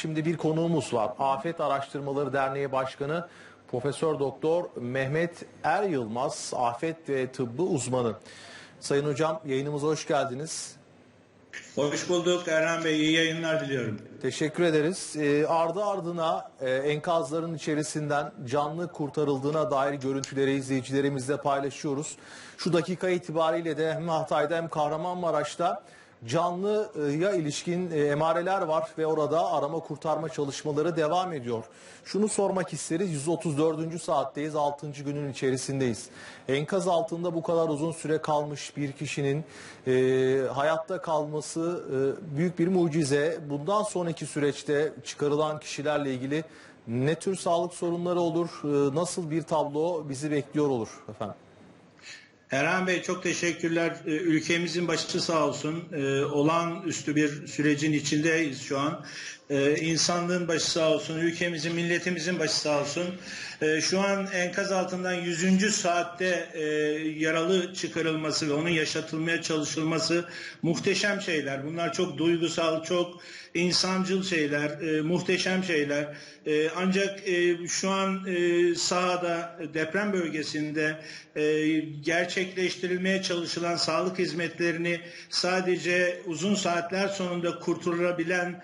Şimdi bir konuğumuz var. Afet Araştırmaları Derneği Başkanı Profesör Doktor Mehmet Er Yılmaz, afet ve tıbbı uzmanı. Sayın hocam yayınımıza hoş geldiniz. Hoş bulduk Erhan Bey. iyi yayınlar diliyorum. Teşekkür ederiz. Ee, ardı ardına e, enkazların içerisinden canlı kurtarıldığına dair görüntüleri izleyicilerimizle paylaşıyoruz. Şu dakika itibariyle de hem Hatay'da hem Kahramanmaraş'ta canlıya ilişkin e, emareler var ve orada arama kurtarma çalışmaları devam ediyor. Şunu sormak isteriz 134. saatteyiz 6. günün içerisindeyiz. Enkaz altında bu kadar uzun süre kalmış bir kişinin e, hayatta kalması e, büyük bir mucize. Bundan sonraki süreçte çıkarılan kişilerle ilgili ne tür sağlık sorunları olur, e, nasıl bir tablo bizi bekliyor olur efendim? Erhan Bey çok teşekkürler. Ee, Ülkemizin başı sağ olsun. Ee, Olağanüstü bir sürecin içindeyiz şu an. Ee, İnsanlığın başı sağ olsun. Ülkemizin, milletimizin başı sağ olsun. Ee, Şu an enkaz altından 100. saatte e, yaralı çıkarılması ve onun yaşatılmaya çalışılması muhteşem şeyler. Bunlar çok duygusal, çok insancıl şeyler, e, muhteşem şeyler. E, ancak e, şu an e, sahada, deprem bölgesinde e, gerçekleştirilmeye çalışılan sağlık hizmetlerini sadece uzun saatler sonunda kurtulabilen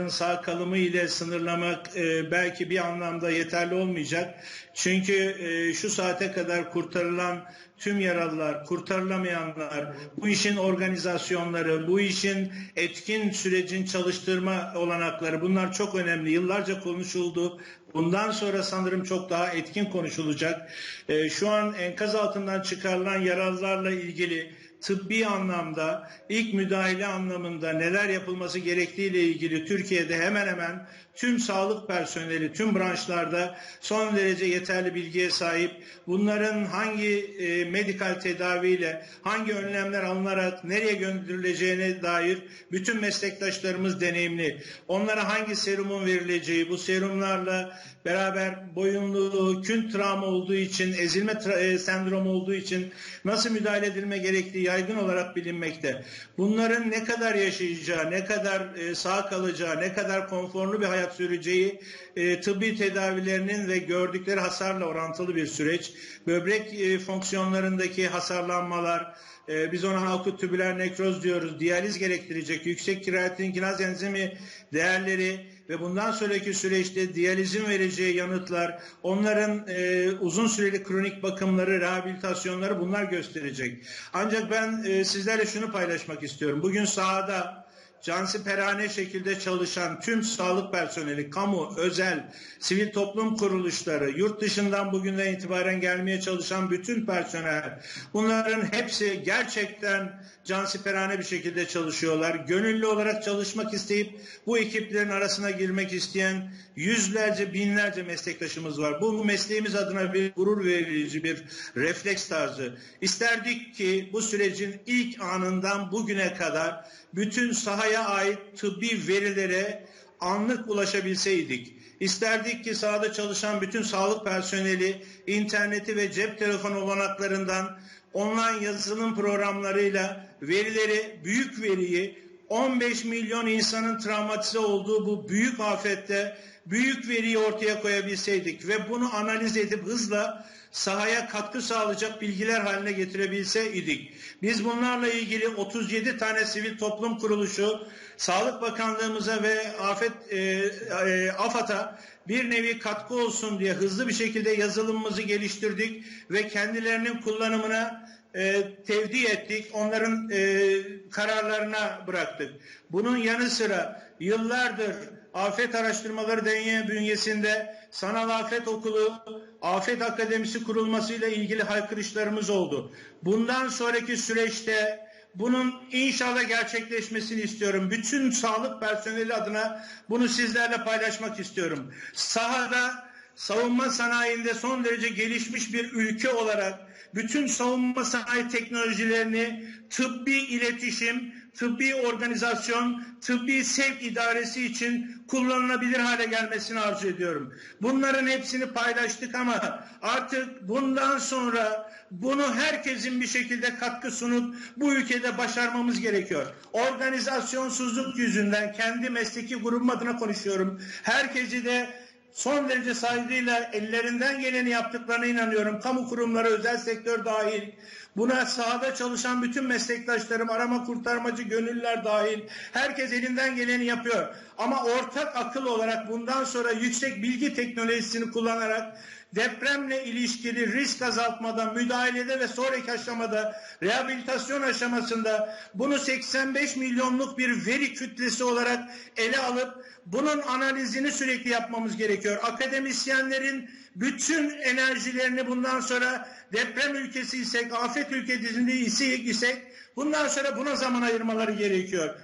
yaralıların sağ kalımı ile sınırlamak e, belki bir anlamda yeterli olmayacak. Çünkü e, şu saate kadar kurtarılan tüm yaralılar, kurtarılamayanlar, bu işin organizasyonları, bu işin etkin sürecin çalıştırma olanakları bunlar çok önemli. Yıllarca konuşuldu. Bundan sonra sanırım çok daha etkin konuşulacak. E, şu an enkaz altından çıkarılan yaralılarla ilgili tıbbi anlamda, ilk müdahale anlamında neler yapılması gerektiğiyle ilgili Türkiye'de hemen hemen tüm sağlık personeli, tüm branşlarda son derece yeterli bilgiye sahip. Bunların hangi e, medikal tedaviyle, hangi önlemler alınarak nereye gönderileceğine dair bütün meslektaşlarımız deneyimli. Onlara hangi serumun verileceği, bu serumlarla beraber boyunlu, kün travma olduğu için, ezilme e, sendromu olduğu için nasıl müdahale edilme gerektiği yaygın olarak bilinmekte. Bunların ne kadar yaşayacağı, ne kadar e, sağ kalacağı, ne kadar konforlu bir hayat süreceği e, tıbbi tedavilerinin ve gördükleri hasarla orantılı bir süreç. Böbrek e, fonksiyonlarındaki hasarlanmalar, e, biz ona akut tübüler nekroz diyoruz, diyaliz gerektirecek, yüksek kreatin kinaz enzimi değerleri ve bundan sonraki süreçte diyalizin vereceği yanıtlar, onların e, uzun süreli kronik bakımları, rehabilitasyonları bunlar gösterecek. Ancak ben e, sizlerle şunu paylaşmak istiyorum. Bugün sahada cansiperane şekilde çalışan tüm sağlık personeli, kamu, özel, sivil toplum kuruluşları, yurt dışından bugünden itibaren gelmeye çalışan bütün personel, bunların hepsi gerçekten cansiperane bir şekilde çalışıyorlar. Gönüllü olarak çalışmak isteyip bu ekiplerin arasına girmek isteyen yüzlerce, binlerce meslektaşımız var. Bu mesleğimiz adına bir gurur verici bir refleks tarzı. İsterdik ki bu sürecin ilk anından bugüne kadar bütün sahaya ait tıbbi verilere anlık ulaşabilseydik. İsterdik ki sahada çalışan bütün sağlık personeli interneti ve cep telefonu olanaklarından online yazılım programlarıyla verileri, büyük veriyi 15 milyon insanın travmatize olduğu bu büyük afette büyük veriyi ortaya koyabilseydik ve bunu analiz edip hızla sahaya katkı sağlayacak bilgiler haline getirebilseydik. Biz bunlarla ilgili 37 tane sivil toplum kuruluşu Sağlık Bakanlığımıza ve Afet e, e, AFAD'a bir nevi katkı olsun diye hızlı bir şekilde yazılımımızı geliştirdik ve kendilerinin kullanımına e, tevdi ettik. Onların e, kararlarına bıraktık. Bunun yanı sıra yıllardır Afet Araştırmaları Derneği bünyesinde Sanal Afet Okulu, Afet Akademisi kurulmasıyla ilgili haykırışlarımız oldu. Bundan sonraki süreçte bunun inşallah gerçekleşmesini istiyorum. Bütün sağlık personeli adına bunu sizlerle paylaşmak istiyorum. Sahada savunma sanayinde son derece gelişmiş bir ülke olarak bütün savunma sanayi teknolojilerini tıbbi iletişim, tıbbi organizasyon, tıbbi sevk idaresi için kullanılabilir hale gelmesini arzu ediyorum. Bunların hepsini paylaştık ama artık bundan sonra bunu herkesin bir şekilde katkı sunup bu ülkede başarmamız gerekiyor. Organizasyonsuzluk yüzünden kendi mesleki grubum adına konuşuyorum. Herkesi de son derece saygıyla ellerinden geleni yaptıklarına inanıyorum. Kamu kurumları, özel sektör dahil. Buna sahada çalışan bütün meslektaşlarım, arama kurtarmacı, gönüllüler dahil. Herkes elinden geleni yapıyor. Ama ortak akıl olarak bundan sonra yüksek bilgi teknolojisini kullanarak depremle ilişkili risk azaltmada, müdahalede ve sonraki aşamada, rehabilitasyon aşamasında bunu 85 milyonluk bir veri kütlesi olarak ele alıp bunun analizini sürekli yapmamız gerekiyor. Akademisyenlerin bütün enerjilerini bundan sonra deprem ülkesi isek, afet ülkesinde isek, bundan sonra buna zaman ayırmaları gerekiyor.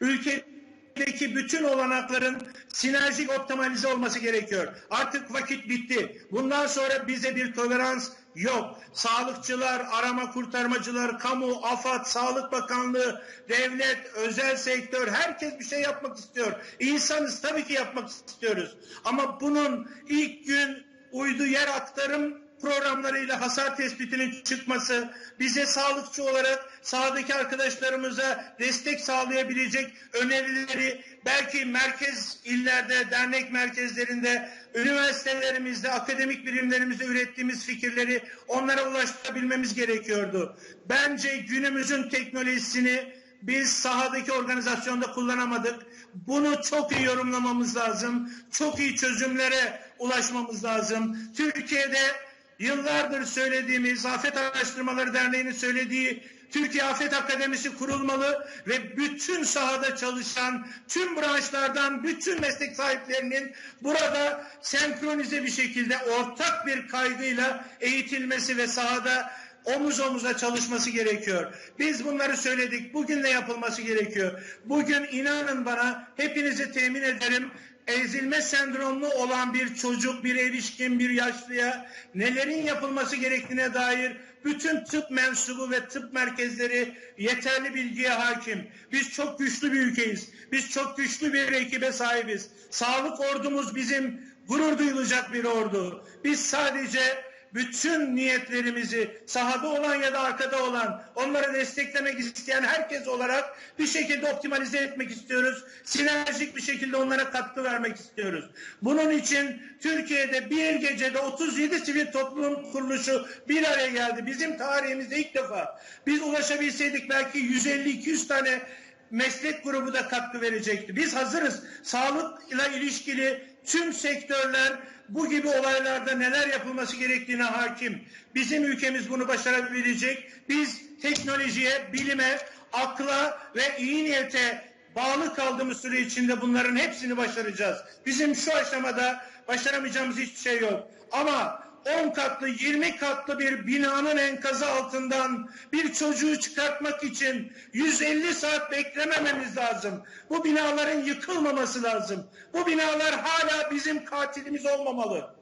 Ülke Ülkedeki bütün olanakların sinerjik optimalize olması gerekiyor. Artık vakit bitti. Bundan sonra bize bir tolerans yok. Sağlıkçılar, arama kurtarmacılar, kamu, AFAD, Sağlık Bakanlığı, devlet, özel sektör herkes bir şey yapmak istiyor. İnsanız tabii ki yapmak istiyoruz. Ama bunun ilk gün uydu yer aktarım programlarıyla hasar tespitinin çıkması, bize sağlıkçı olarak sahadaki arkadaşlarımıza destek sağlayabilecek önerileri belki merkez illerde, dernek merkezlerinde, üniversitelerimizde, akademik birimlerimizde ürettiğimiz fikirleri onlara ulaştırabilmemiz gerekiyordu. Bence günümüzün teknolojisini biz sahadaki organizasyonda kullanamadık. Bunu çok iyi yorumlamamız lazım. Çok iyi çözümlere ulaşmamız lazım. Türkiye'de yıllardır söylediğimiz Afet Araştırmaları Derneği'nin söylediği Türkiye Afet Akademisi kurulmalı ve bütün sahada çalışan tüm branşlardan bütün meslek sahiplerinin burada senkronize bir şekilde ortak bir kaygıyla eğitilmesi ve sahada omuz omuza çalışması gerekiyor. Biz bunları söyledik. Bugün de yapılması gerekiyor. Bugün inanın bana hepinizi temin ederim ezilme sendromlu olan bir çocuk, bir erişkin, bir yaşlıya nelerin yapılması gerektiğine dair bütün tıp mensubu ve tıp merkezleri yeterli bilgiye hakim. Biz çok güçlü bir ülkeyiz. Biz çok güçlü bir ekibe sahibiz. Sağlık ordumuz bizim gurur duyulacak bir ordu. Biz sadece bütün niyetlerimizi sahada olan ya da arkada olan onları desteklemek isteyen herkes olarak bir şekilde optimalize etmek istiyoruz. Sinerjik bir şekilde onlara katkı vermek istiyoruz. Bunun için Türkiye'de bir gecede 37 sivil toplum kuruluşu bir araya geldi. Bizim tarihimizde ilk defa. Biz ulaşabilseydik belki 150-200 tane meslek grubu da katkı verecekti. Biz hazırız. Sağlıkla ilişkili tüm sektörler bu gibi olaylarda neler yapılması gerektiğine hakim. Bizim ülkemiz bunu başarabilecek. Biz teknolojiye, bilime, akla ve iyi niyete bağlı kaldığımız süre içinde bunların hepsini başaracağız. Bizim şu aşamada başaramayacağımız hiçbir şey yok. Ama 10 katlı 20 katlı bir binanın enkazı altından bir çocuğu çıkartmak için 150 saat beklemememiz lazım. Bu binaların yıkılmaması lazım. Bu binalar hala bizim katilimiz olmamalı.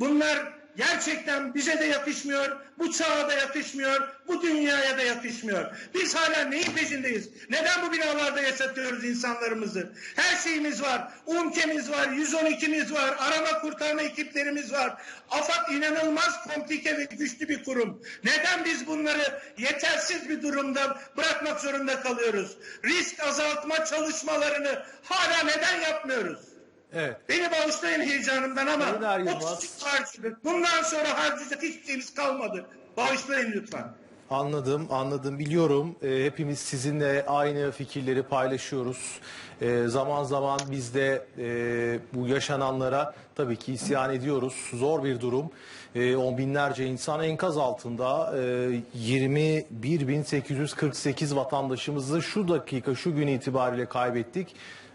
Bunlar gerçekten bize de yakışmıyor, bu çağa da yakışmıyor, bu dünyaya da yakışmıyor. Biz hala neyin peşindeyiz? Neden bu binalarda yaşatıyoruz insanlarımızı? Her şeyimiz var. UMKE'miz var, 112'miz var, arama kurtarma ekiplerimiz var. AFAD inanılmaz komplike ve güçlü bir kurum. Neden biz bunları yetersiz bir durumda bırakmak zorunda kalıyoruz? Risk azaltma çalışmalarını hala neden yapmıyoruz? Evet. Beni bağışlayın heyecanımdan ama Sayın Er Yılmaz. 30 harcadık. Bundan sonra harcayacak hiçbir şeyimiz kalmadı. Bağışlayın lütfen. Anladım, anladım. Biliyorum e, hepimiz sizinle aynı fikirleri paylaşıyoruz. E, zaman zaman biz de e, bu yaşananlara tabii ki isyan ediyoruz. Zor bir durum. E, on binlerce insan enkaz altında. E, 21.848 vatandaşımızı şu dakika, şu gün itibariyle kaybettik.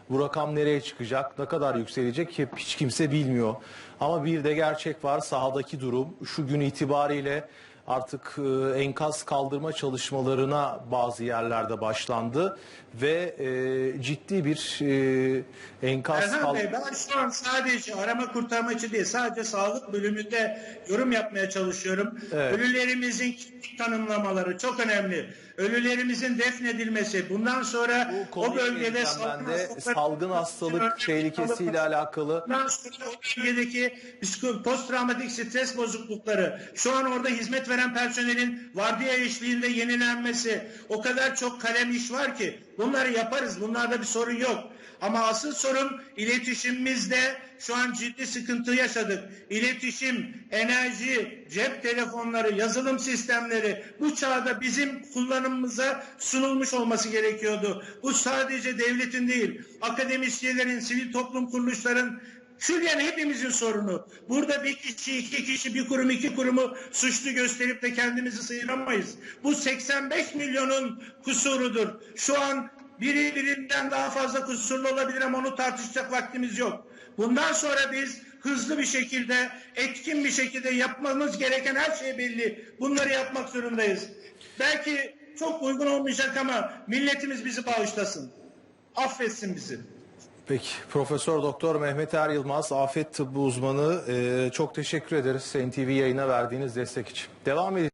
Bu rakam nereye çıkacak, ne kadar yükselecek hep hiç kimse bilmiyor. Ama bir de gerçek var sahadaki durum şu gün itibariyle artık e, enkaz kaldırma çalışmalarına bazı yerlerde başlandı ve e, ciddi bir e, enkaz Erhan Bey ben şu an sadece arama kurtarma için değil sadece sağlık bölümünde yorum yapmaya çalışıyorum. Evet. Ölülerimizin kimlik tanımlamaları çok önemli. Ölülerimizin defnedilmesi bundan sonra Bu o bölgede salgın, de salgın hastalık tehlikesiyle alakalı Bundan sonra o bölgedeki psiko- posttraumatik stres bozuklukları, şu an orada hizmet veren personelin vardiya eşliğinde yenilenmesi, o kadar çok kalem iş var ki bunları yaparız. Bunlarda bir sorun yok. Ama asıl sorun iletişimimizde şu an ciddi sıkıntı yaşadık. İletişim, enerji, cep telefonları, yazılım sistemleri bu çağda bizim kullanımımıza sunulmuş olması gerekiyordu. Bu sadece devletin değil, akademisyenlerin, sivil toplum kuruluşların Külliyen hepimizin sorunu. Burada bir kişi, iki kişi, bir kurum, iki kurumu suçlu gösterip de kendimizi sıyıramayız. Bu 85 milyonun kusurudur. Şu an biri birinden daha fazla kusurlu olabilir ama onu tartışacak vaktimiz yok. Bundan sonra biz hızlı bir şekilde, etkin bir şekilde yapmamız gereken her şey belli. Bunları yapmak zorundayız. Belki çok uygun olmayacak ama milletimiz bizi bağışlasın. Affetsin bizi. Peki Profesör Doktor Mehmet Er Yılmaz afet tıbbı uzmanı e, çok teşekkür ederiz NTV yayına verdiğiniz destek için. Devam edelim.